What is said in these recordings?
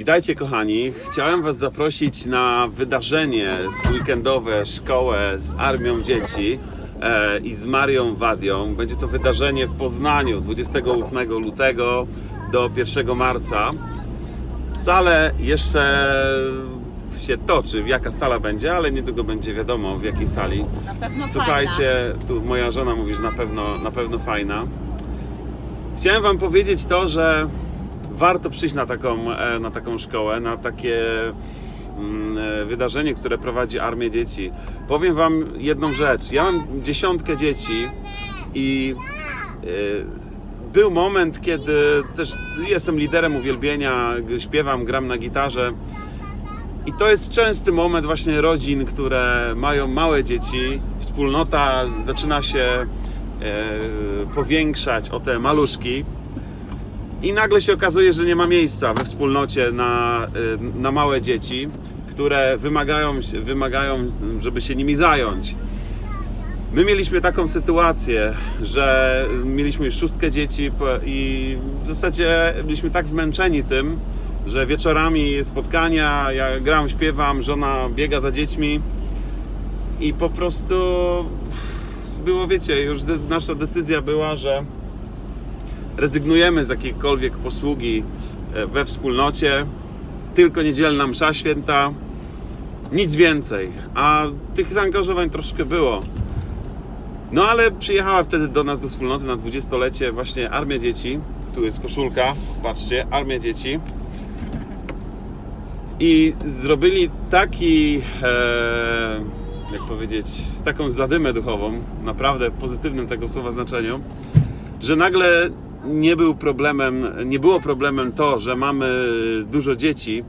Witajcie kochani. Chciałem Was zaprosić na wydarzenie z weekendowe szkołę z Armią Dzieci e, i z Marią Wadią. Będzie to wydarzenie w Poznaniu 28 lutego do 1 marca. Sale jeszcze się toczy, jaka sala będzie, ale niedługo będzie wiadomo w jakiej sali. Na pewno Słuchajcie, tu moja żona mówi, że na pewno, na pewno fajna. Chciałem Wam powiedzieć to, że warto przyjść na taką, e, na taką szkołę, na takie mm, e, wydarzenie, które prowadzi Armię Dzieci. Powiem Wam jedną rzecz. Ja mam dziesiątkę dzieci i e, był moment, kiedy też jestem liderem uwielbienia, śpiewam, gram na gitarze. I to jest częsty moment właśnie rodzin, które mają małe dzieci. Wspólnota zaczyna się powiększać o te maluszki. I nagle się okazuje, że nie ma miejsca we wspólnocie na, e, na małe dzieci, które wymagają, wymagają, żeby się nimi zająć. My mieliśmy taką sytuację, że mieliśmy już szóstkę dzieci i w zasadzie byliśmy tak zmęczeni tym, że wieczorami spotkania, ja gram, śpiewam, żona biega za dziećmi i po prostu było, wiecie, już nasza decyzja była, że rezygnujemy z jakiejkolwiek posługi e, we wspólnocie, tylko niedzielna msza święta, nic więcej, a tych zaangażowań troszkę było. No ale przyjechała wtedy do nas do wspólnoty na 20-lecie właśnie Armia Dzieci. Tu jest koszulka, patrzcie, Armia Dzieci. I zrobili taki, e, jak powiedzieć, taką zadymę duchową, naprawdę w pozytywnym tego słowa znaczeniu, że nagle nie był problemem, nie było problemem to, że mamy dużo dzieci,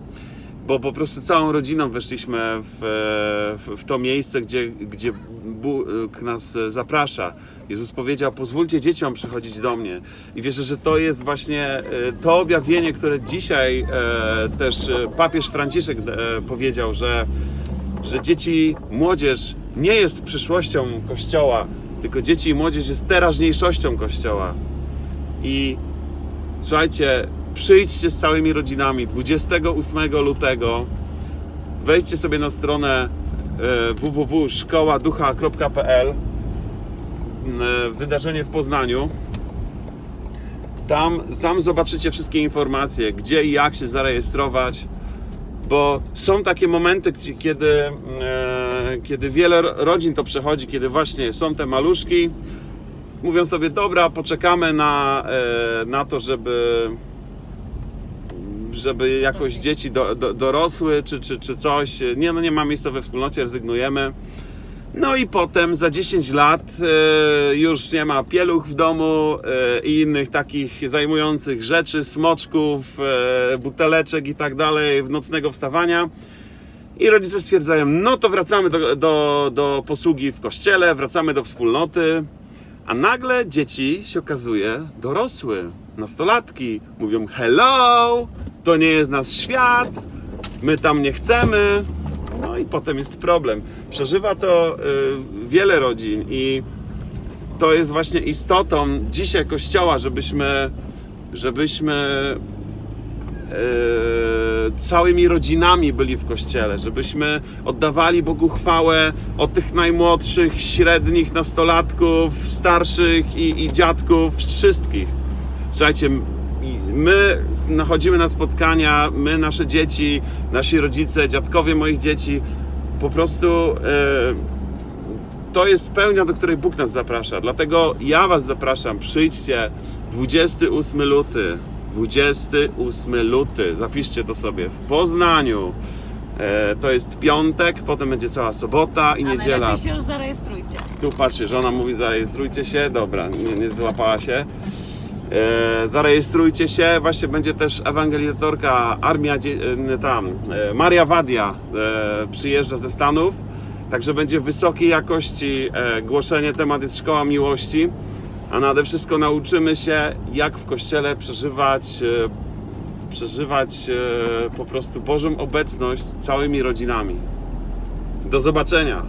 bo po prostu całą rodziną weszliśmy w, w, w to miejsce, gdzie, gdzie Bóg nas zaprasza. Jezus powiedział: Pozwólcie dzieciom przychodzić do mnie. I wierzę, że to jest właśnie e, to objawienie, które dzisiaj e, też papież Franciszek e, powiedział, że, że dzieci, młodzież nie jest przyszłością Kościoła, tylko dzieci i młodzież jest teraźniejszością Kościoła. I słuchajcie, przyjdźcie z całymi rodzinami 28 lutego. Wejdźcie sobie na stronę e, www.szkoładucha.pl e, Wydarzenie w Poznaniu. Tam, tam zobaczycie wszystkie informacje, gdzie i jak się zarejestrować, bo są takie momenty, gdzie, kiedy, e, kiedy wiele ro- rodzin to przechodzi, kiedy właśnie są te maluszki, mówią sobie, dobra, poczekamy na, e, na to, żeby żeby jakoś dzieci do, do, dorosły, czy, czy, czy coś. Nie, no nie ma miejsca we wspólnocie, rezygnujemy. No i potem za 10 lat e, już nie ma pieluch w domu e, i innych takich zajmujących rzeczy, smoczków, buteleczek i tak dalej, w nocnego wstawania. I rodzice stwierdzają, no to wracamy do, do, do posługi w kościele, wracamy do wspólnoty. A nagle dzieci się okazuje dorosły, nastolatki. Mówią, hello, to nie jest nasz świat, my tam nie chcemy. No i potem jest problem. Przeżywa to y, wiele rodzin i to jest właśnie istotą dzisiaj Kościoła, żebyśmy, żebyśmy e, całymi rodzinami byli w kościele, żebyśmy oddawali Bogu chwałę od tych najmłodszych, średnich, nastolatków, starszych i, i dziadków, wszystkich. Słuchajcie, my nachodzimy na spotkania, my, nasze dzieci, nasi rodzice, dziadkowie moich dzieci, po prostu e, to jest pełnia, do której Bóg nas zaprasza. Dlatego ja Was zapraszam, przyjdźcie 28 luty. 28 luty, zapiszcie to sobie w Poznaniu. E, to jest piątek, potem będzie cała sobota i niedziela. najlepiej się zarejestrujcie. Tu patrzcie, żona mówi zarejestrujcie się. Dobra, nie, nie złapała się. E, zarejestrujcie się. Właśnie będzie też ewangelizatorka Armia e, tam. E, Maria Wadia e, przyjeżdża ze Stanów. Także będzie wysokiej jakości e, głoszenie. Temat jest szkoła miłości. A nade wszystko nauczymy się, jak w kościele przeżywać, e, przeżywać e, po prostu Bożą obecność całymi rodzinami. Do zobaczenia.